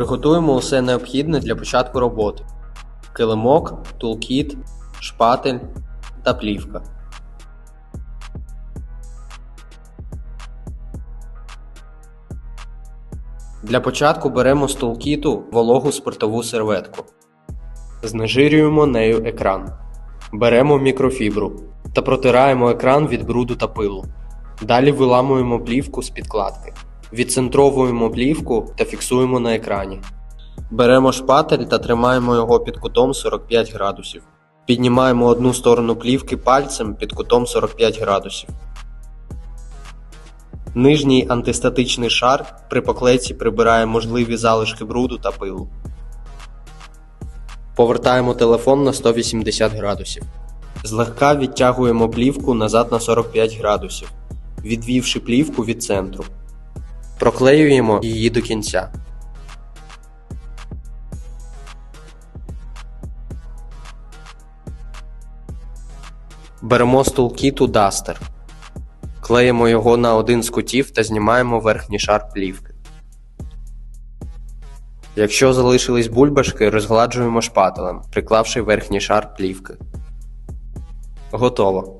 Приготуємо усе необхідне для початку роботи: килимок, тулкіт, шпатель та плівка. Для початку беремо з тулкіту вологу спиртову серветку. Знежирюємо нею екран. Беремо мікрофібру та протираємо екран від бруду та пилу. Далі виламуємо плівку з підкладки. Відцентровуємо плівку та фіксуємо на екрані. Беремо шпатель та тримаємо його під кутом 45 градусів. Піднімаємо одну сторону плівки пальцем під кутом 45 градусів. Нижній антистатичний шар при поклейці прибирає можливі залишки бруду та пилу. Повертаємо телефон на 180 градусів. Злегка відтягуємо плівку назад на 45 градусів, відвівши плівку від центру. Проклеюємо її до кінця. Беремо з тулкіту дастер. Клеїмо його на один з кутів та знімаємо верхній шар плівки. Якщо залишились бульбашки, розгладжуємо шпателем, приклавши верхній шар плівки. Готово.